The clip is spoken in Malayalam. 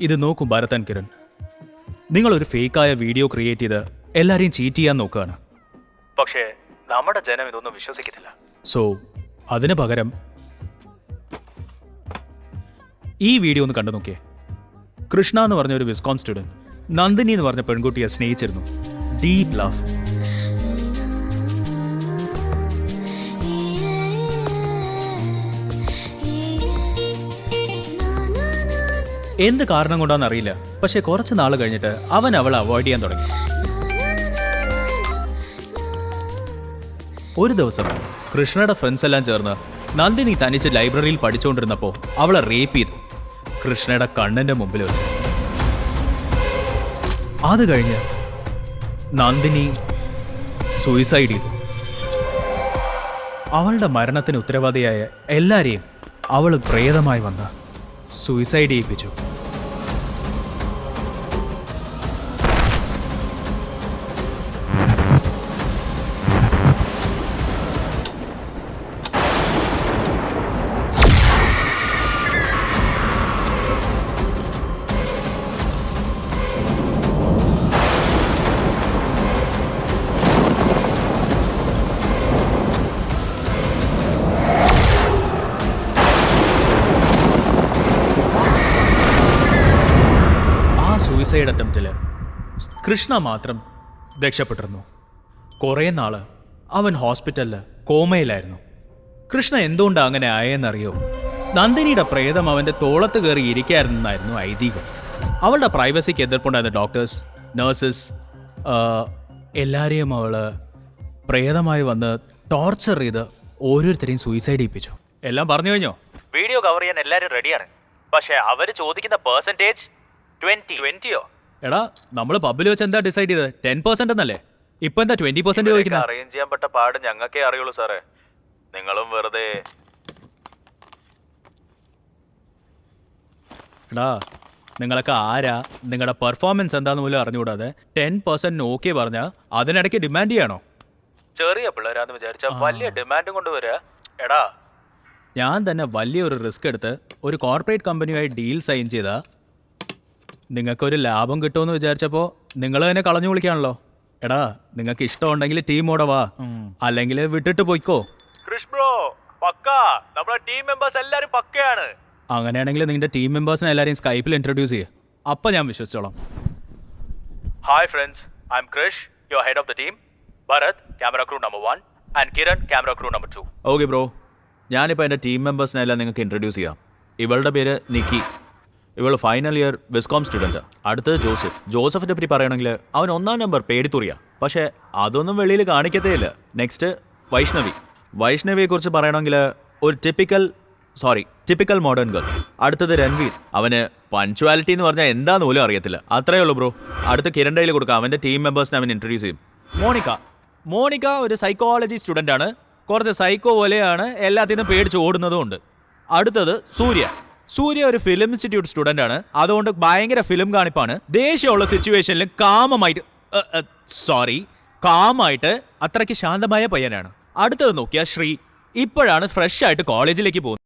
ഇത് നോക്കും ഭാരതൻ കിരൺ. നിങ്ങളൊരു ഫേക്കായ വീഡിയോ ക്രിയേറ്റ് ചെയ്ത് എല്ലാരെയും ചീറ്റ് ചെയ്യാൻ നോക്കുകയാണ്. പക്ഷേ നമ്മുടെ ജനം ഇതൊന്നും വിശ്വസിക്കുന്നില്ല. സോ അതിന് പകരം ഈ വീഡിയോ ഒന്ന് കണ്ടു നോക്കിയേ. കൃഷ്ണ എന്ന് പറഞ്ഞ ഒരു വിസ്കോൺ സ്റ്റുഡന്റ് നന്ദിനി എന്ന് പറഞ്ഞ പെൺകുട്ടിയെ സ്നേഹിച്ചിരുന്നു. ഡീപ് ലവ് എന്ത് കാരണം കൊണ്ടാണെന്ന് അറിയില്ല. പക്ഷെ കുറച്ച് നാൾ കഴിഞ്ഞിട്ട് അവൻ അവളെ അവോയ്ഡ് ചെയ്യാൻ തുടങ്ങി. ഒരു ദിവസം കൃഷ്ണയുടെ ഫ്രണ്ട്സ് എല്ലാം ചേർന്ന് നന്ദിനി തനിച്ച് ലൈബ്രറിയിൽ പഠിച്ചുകൊണ്ടിരുന്നപ്പോൾ അവളെ റേപ്പ് ചെയ്തു. കൃഷ്ണയുടെ കണ്ണന്റെ മുമ്പിൽ വെച്ച്. അത് കഴിഞ്ഞ് നന്ദിനി സൂയിസൈഡ് ചെയ്തു. അവളുടെ മരണത്തിന് ഉത്തരവാദിയായ എല്ലാരെയും അവൾ പ്രേതമായി വന്ന് സൂയിസൈഡ് ചെയ്യിപ്പിച്ചു. സൂയിസൈഡ് അറ്റംപ്റ്റിൽ കൃഷ്ണ മാത്രം രക്ഷപ്പെട്ടിരുന്നു. കുറേ നാൾ അവൻ ഹോസ്പിറ്റലിൽ കോമയിലായിരുന്നു. കൃഷ്ണ എന്തുകൊണ്ടാണ് അങ്ങനെ ആയെന്നറിയോ? നന്ദിനിയുടെ പ്രേതം അവന്റെ തോളത്ത് കയറി ഇരിക്കായിരുന്നായിരുന്നു ഐതിഹ്യം. അവളുടെ പ്രൈവസിക്ക് എതിർപ്പുണ്ടായിരുന്ന ഡോക്ടേഴ്സ് നഴ്സസ് എല്ലാവരെയും അവൾ പ്രേതമായി വന്ന് ടോർച്ചർ ചെയ്ത് ഓരോരുത്തരെയും സൂയിസൈഡ് ചെയ്യിപ്പിച്ചു എല്ലാം പറഞ്ഞു കഴിഞ്ഞോ? വീഡിയോ കവർ ചെയ്യാൻ എല്ലാവരും റെഡിയാണ് പക്ഷേ അവർ ചോദിക്കുന്ന ട്വന്റി ട്വന്റിയോ എടാ നമ്മൾ പബ്ബിൽ വെച്ച് എന്താ ഡിസൈഡ് ചെയ്തത്? ടെൻ പെർസെന്റ് എന്നല്ലേ? ഇപ്പൊ എന്താ ട്വന്റി പെർസെന്റ് ചോദിക്കുന്നത് അറേഞ്ച് ചെയ്യാൻ പറ്റ പാട് ഞങ്ങൾക്കേ അറിയുള്ളൂ സാറേ. നിങ്ങളും വെറുതെ എടാ നിങ്ങളൊക്കെ ആരാ? നിങ്ങളുടെ പെർഫോമൻസ് എന്താന്ന് പോലും അറിഞ്ഞുകൂടാതെ ടെൻ പെർസെന്റ് ഓക്കെ പറഞ്ഞാൽ അതിനിടയ്ക്ക് ഡിമാൻഡ് ചെയ്യണോ? ചെറിയ പിള്ളേരാന്ന് വിചാരിച്ച വലിയ ഡിമാൻഡും കൊണ്ടുവരാ എടാ. ഞാൻ തന്നെ വലിയൊരു റിസ്ക് എടുത്ത് ഒരു കോർപ്പറേറ്റ് കമ്പനിയുമായി ഡീൽ സൈൻ ചെയ്താ നിങ്ങൾക്കൊരു ലാഭം കിട്ടുമെന്ന് വിചാരിച്ചപ്പോൾ നിങ്ങൾ തന്നെ കളഞ്ഞു വിളിക്കാണല്ലോ എടാ നിങ്ങൾക്ക് ഇഷ്ടമുണ്ടെങ്കിൽ ടീമോടെ വാ. അല്ലെങ്കിൽ വിട്ടിട്ട് പോയിക്കോ. കൃഷ് ബ്രോ പക്ക. നമ്മുടെ ടീം മെമ്പേഴ്സ് എല്ലാരും പക്കയാണ്. അങ്ങനെയാണെങ്കിൽ നിങ്ങളുടെ ടീം മെമ്പേഴ്സിനെ എല്ലാരെയും സ്കൈപ്പിൽ ഇൻട്രൊഡ്യൂസ് ചെയ്യുക അപ്പൊ ഞാൻ വിശ്വസിച്ചോളാം. Hi friends I'm Krish your head of the team Bharath camera crew number one and Kiran camera crew number two okay bro ഞാനിപ്പോൾ എന്റെ ടീം മെമ്പേഴ്സിനെ എല്ലാം നിങ്ങൾക്ക് ഇൻട്രൊഡ്യൂസ് ചെയ്യാം. ഇവളുടെ പേര് നിക്കി ഇവൾ ഫൈനൽ ഇയർ വിസ്കോം സ്റ്റുഡന്റ് അടുത്തത് ജോസഫ്. ജോസഫിനെ പറ്റി പറയുകയാണെങ്കിൽ അവൻ ഒന്നാം നമ്പർ പേടിത്തുറിയ. പക്ഷേ അതൊന്നും വെളിയിൽ കാണിക്കത്തേ ഇല്ല നെക്സ്റ്റ് വൈഷ്ണവി വൈഷ്ണവിയെക്കുറിച്ച് പറയണമെങ്കിൽ ഒരു typical sorry typical modern girl അടുത്തത് രൺവീർ. അവന് പഞ്ച്വാലിറ്റി എന്ന് പറഞ്ഞാൽ എന്താന്ന് പോലും അറിയത്തില്ല. അത്രയേ ഉള്ളൂ ബ്രോ അടുത്ത കിരൺ ഡേയിൽ കൊടുക്കാം. അവന്റെ ടീം മെമ്പേഴ്സിനെ അവൻ ഇൻട്രൊഡ്യൂസ് ചെയ്യും. മോണിക്ക. മോണിക്ക ഒരു സൈക്കോളജി സ്റ്റുഡന്റ് ആണ്. കുറച്ച് സൈക്കോ പോലെയാണ്. എല്ലാത്തിനും പേടിച്ച് ഓടുന്നതും ഉണ്ട്. അടുത്തത് സൂര്യ. സൂര്യ ഒരു ഫിലിം ഇൻസ്റ്റിറ്റ്യൂട്ട് സ്റ്റുഡന്റ് ആണ്. അതുകൊണ്ട് ഭയങ്കര ഫിലിം കാണിപ്പാണ്. ദേഷ്യമുള്ള സിറ്റുവേഷനിൽ കാമമായിട്ട് സോറി കാമായിട്ട് അത്രയ്ക്ക് ശാന്തമായ പയ്യനാണ്. അടുത്തത് നോക്കിയാൽ ശ്രീ. ഇപ്പോഴാണ് ഫ്രഷ് ആയിട്ട് കോളേജിലേക്ക് പോകുന്നത്.